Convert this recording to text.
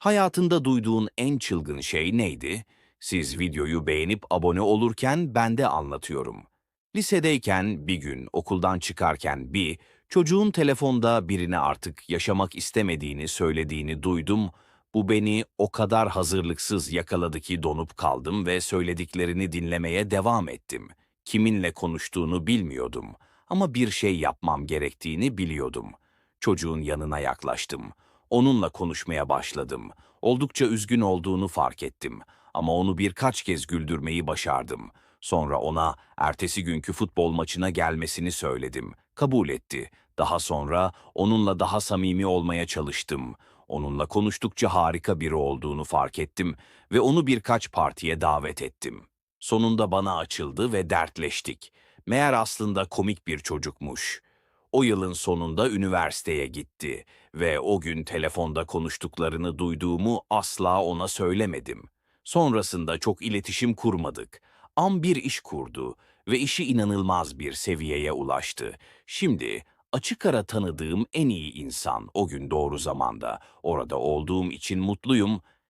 Hayatında duyduğun en çılgın şey neydi? Siz videoyu beğenip abone olurken ben de anlatıyorum. Lisedeyken bir gün okuldan çıkarken bir çocuğun telefonda birine artık yaşamak istemediğini söylediğini duydum. Bu beni o kadar hazırlıksız yakaladı ki donup kaldım ve söylediklerini dinlemeye devam ettim. Kiminle konuştuğunu bilmiyordum ama bir şey yapmam gerektiğini biliyordum. Çocuğun yanına yaklaştım. Onunla konuşmaya başladım. Oldukça üzgün olduğunu fark ettim ama onu birkaç kez güldürmeyi başardım. Sonra ona ertesi günkü futbol maçına gelmesini söyledim. Kabul etti. Daha sonra onunla daha samimi olmaya çalıştım. Onunla konuştukça harika biri olduğunu fark ettim ve onu birkaç partiye davet ettim. Sonunda bana açıldı ve dertleştik. Meğer aslında komik bir çocukmuş. O yılın sonunda üniversiteye gitti ve o gün telefonda konuştuklarını duyduğumu asla ona söylemedim. Sonrasında çok iletişim kurmadık. Am bir iş kurdu ve işi inanılmaz bir seviyeye ulaştı. Şimdi açık ara tanıdığım en iyi insan o gün doğru zamanda. Orada olduğum için mutluyum.